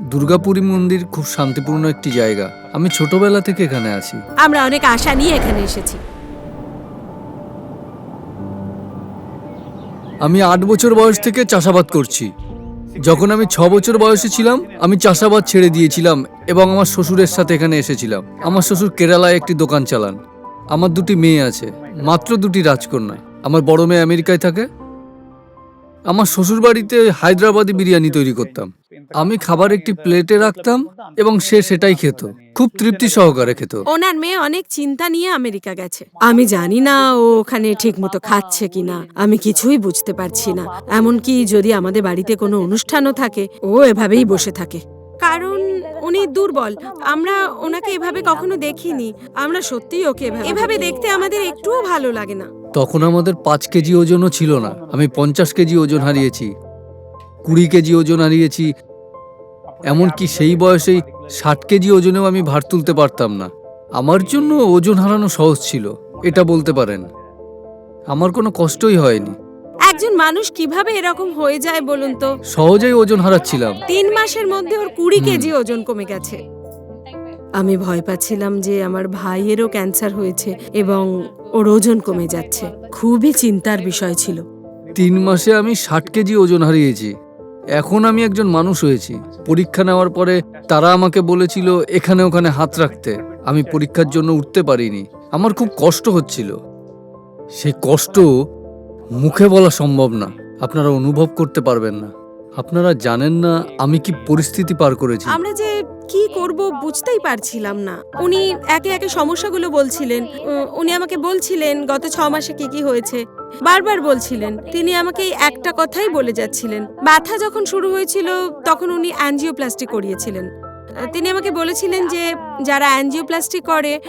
দুর্গাপুরী মন্দির খুব শান্তিপূর্ণ একটি জায়গা। আমি ছোটবেলা থেকে এখানে আছি। আমরা অনেক আশা নিয়ে এখানে এসেছি। আমি আট বছর বয়স থেকে চাষাবাদ করছি। যখন আমি ছ বছর বয়সে ছিলাম আমি চাষাবাদ ছেড়ে দিয়েছিলাম এবং আমার শ্বশুরের সাথে এখানে এসেছিলাম। আমার শ্বশুর কেরালায় একটি দোকান চালান। আমার দুটি মেয়ে আছে মাত্র দুটি রাজকন্যা। আমার বড় মেয়ে আমেরিকায় থাকে আমার শ্বশুর বাড়িতে হায়দ্রাবাদি বিরিয়ানি তৈরি করতাম। আমি খাবার একটি প্লেটে রাখতাম এবং সে সেটাই খেত। খুব তৃপ্তি সহকারে খেত। ওনার মেয়ে অনেক চিন্তা নিয়ে আমেরিকা গেছে। আমি জানি না ও ওখানে ঠিক মতো খাচ্ছে কিনা। আমি কিছুই বুঝতে পারছি না। এমনকি যদি আমাদের বাড়িতে কোনো অনুষ্ঠানও থাকে, ও এভাবেই বসে থাকে। কারণ উনি দুর্বল। আমরা ওনাকে এভাবে কখনো দেখিনি। আমরা সত্যিই ওকে এভাবে দেখতে আমাদের একটুও ভালো লাগে না। তখন আমাদের পাঁচ কেজি ওজনও ছিল না। আমি পঞ্চাশ কেজি ওজন হারিয়েছি কুড়ি কেজি ওজন হারিয়েছি এমনকি সেই বয়সেই ষাট কেজি ওজনেও আমি ভার তুলতে পারতাম না। আমার জন্য ওজন হারানো সহজ ছিল এটা বলতে পারেন। আমার কোনো কষ্টই হয়নি। একজন মানুষ কীভাবে এরকম হয়ে যায় বলুন তো? সহজেই ওজন হারাচ্ছিলাম। তিন মাসের মধ্যে ওর কুড়ি কেজি ওজন কমে গেছে। আমি ভয় পাচ্ছিলাম যে আমার ভাইয়েরও ক্যান্সার হয়েছে এবং ওর ওজন কমে যাচ্ছে। খুবই চিন্তার বিষয় ছিল। তিন মাসে আমি ষাট কেজি ওজন হারিয়েছি। এখন আমি একজন মানুষ হয়েছি। পরীক্ষা নেওয়ার পরে তারা আমাকে বলেছিল এখানে ওখানে হাত রাখতে। আমি পরীক্ষার জন্য উঠতে পারিনি। আমার খুব কষ্ট হচ্ছিল। সে কষ্ট মুখে বলা সম্ভব না। আপনারা অনুভব করতে পারবেন না। আপনারা জানেন না আমি কি পরিস্থিতি পার করেছি। আমরা যে করব বুঝতেই পারছিলাম না। উনি একে একে সমস্যাগুলো বলছিলেন। উনি আমাকে বলছিলেন, গত ছ মাসে কি কি হয়েছে। বারবার বলছিলেন। তিনি আমাকে এই একটা কথাই বলে যাচ্ছিলেন। ব্যথা যখন শুরু হয়েছিল, তখন উনি অ্যানজিওপ্লাস্টি করিয়েছিলেন। তিনি আমাকে বলেছিলেন যে, যারা অ্যানজিওপ্লাস্টি করে,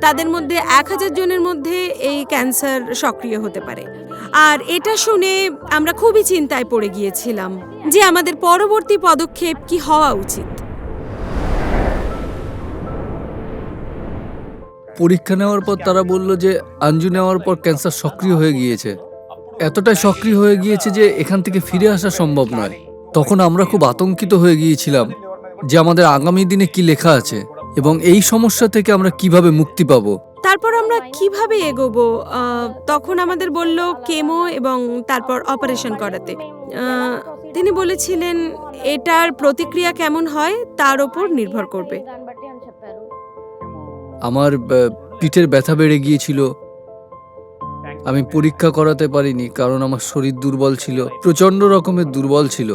তাদের মধ্যে এক হাজার জনের মধ্যে এই ক্যান্সার সক্রিয় হতে পারে। আর এটা শুনে আমরা খুবই চিন্তায় পড়ে গিয়েছিলাম যে, আমাদের পরবর্তী পদক্ষেপ কি হওয়া উচিত? পরীক্ষা নেওয়ার পর তারা বলল যে আঞ্জু নেওয়ার পর ক্যান্সার সক্রিয় হয়ে গিয়েছে। এতটাই সক্রিয় হয়ে গিয়েছে যে এখান থেকে ফিরে আসা সম্ভব নয়। তখন আমরা খুব আতঙ্কিত হয়ে গিয়েছিলাম যে আমাদের আগামী দিনে কি লেখা আছে এবং এই সমস্যা থেকে আমরা কীভাবে মুক্তি পাবো। তারপর আমরা কীভাবে এগোবো? তখন আমাদের বলল কেমো এবং তারপর অপারেশন করাতে। তিনি বলেছিলেন, এটার প্রতিক্রিয়া কেমন হয় তার ওপর নির্ভর করবে। আমার পিঠের ব্যথা বেড়ে গিয়েছিল। আমি পরীক্ষা করাতে পারিনি, কারণ আমার শরীর দুর্বল ছিল প্রচণ্ড রকমের দুর্বল ছিল।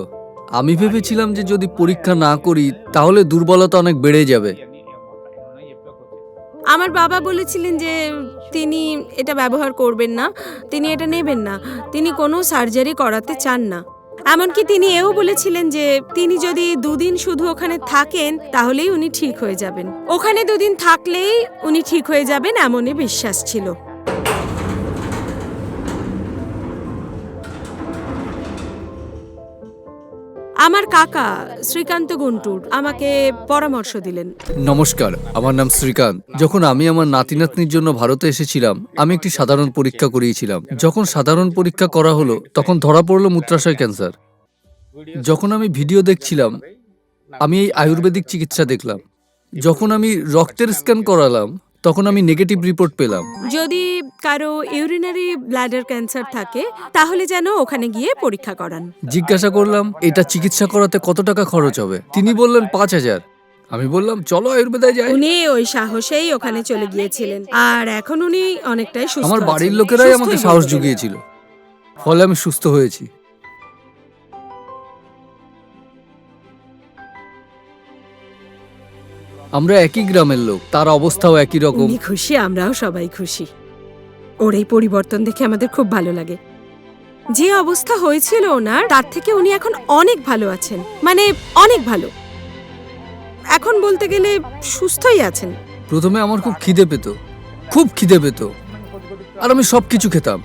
আমি ভেবেছিলাম যে যদি পরীক্ষা না করি, তাহলে দুর্বলতা অনেক বেড়ে যাবে। আমার বাবা বলেছিলেন যে তিনি এটা ব্যবহার করবেন না, তিনি এটা নেবেন না, তিনি কোনো সার্জারি করাতে চান না। এমনকি তিনি এও বলেছিলেন যে তিনি যদি দুদিন শুধু ওখানে থাকেন, তাহলেই উনি ঠিক হয়ে যাবেন। ওখানে দুদিন থাকলেই উনি ঠিক হয়ে যাবেন, এমনই বিশ্বাস ছিল। আমার কাকা শ্রীকান্ত গুন্টুর আমাকে পরামর্শ দিলেন। নমস্কার, আমার নাম শ্রীকান্ত। যখন আমি আমার নাতি নাতনির জন্য ভারতে এসেছিলাম, আমি একটি সাধারণ পরীক্ষা করিয়েছিলাম। যখন সাধারণ পরীক্ষা করা হলো, তখন ধরা পড়ল মূত্রাশয় ক্যান্সার। যখন আমি ভিডিও দেখছিলাম, আমি এই আয়ুর্বেদিক চিকিৎসা দেখলাম। যখন আমি রক্তের স্ক্যান করালাম তখন আমি নেগেটিভ রিপোর্ট পেলাম। যদি কারও ইউরিনারি ব্লাডার ক্যান্সার থাকে তাহলে যেন ওখানে গিয়ে পরীক্ষা করান। জিজ্ঞাসা করলাম এটা চিকিৎসা করাতে কত টাকা খরচ হবে? তিনি বললেন পাঁচ হাজার। আমি বললাম চলো আয়ুর্বেদায় যাই। উনি ওই সাহসেই ওখানে চলে গিয়েছিলেন। আর এখন উনি অনেকটাই সুস্থ আমার বাড়ির। লোকেরাই আমাকে সাহস জুগিয়েছিল। ফলে আমি সুস্থ হয়েছি। আমরা একই গ্রামের লোক তার অবস্থাও একই রকম। উনি খুশি আমরাও সবাই খুশি। ওর এই পরিবর্তন দেখে আমাদের খুব ভালো লাগে। যে অবস্থা হয়েছিল ওনার তার থেকে উনি এখন অনেক ভালো আছেন। মানে অনেক ভালো। এখন বলতে গেলে সুস্থই আছেন। প্রথমে আমার খুব খিদে পেত। খুব খিদে পেত। আর আমি সব কিছু খেতাম।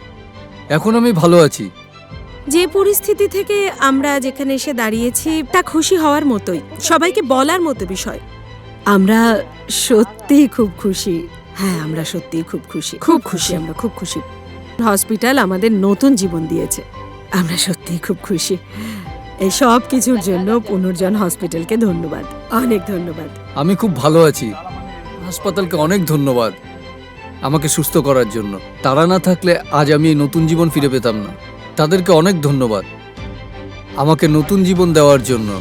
এখন আমি ভালো আছি। যে পরিস্থিতি থেকে আমরা যেখানে এসে দাঁড়িয়েছি তা খুশি হওয়ার মতোই। সবাইকে বলার মতো বিষয়। আমরা সত্যিই খুব খুশি। হ্যাঁ আমরা সত্যিই খুব খুশি। খুব খুশি। আমরা খুব খুশি। হসপিটাল আমাদের নতুন জীবন দিয়েছে। আমরা সত্যিই খুব খুশি। এই সব কিছুর জন্য পুনর্জন হসপিটালকে ধন্যবাদ। অনেক ধন্যবাদ। আমি খুব ভালো আছি। হাসপাতালকে অনেক ধন্যবাদ আমাকে সুস্থ করার জন্য। তারা না থাকলে আজ আমি এই নতুন জীবন ফিরে পেতাম না। তাদেরকে অনেক ধন্যবাদ। আমাকে নতুন জীবন দেওয়ার জন্য।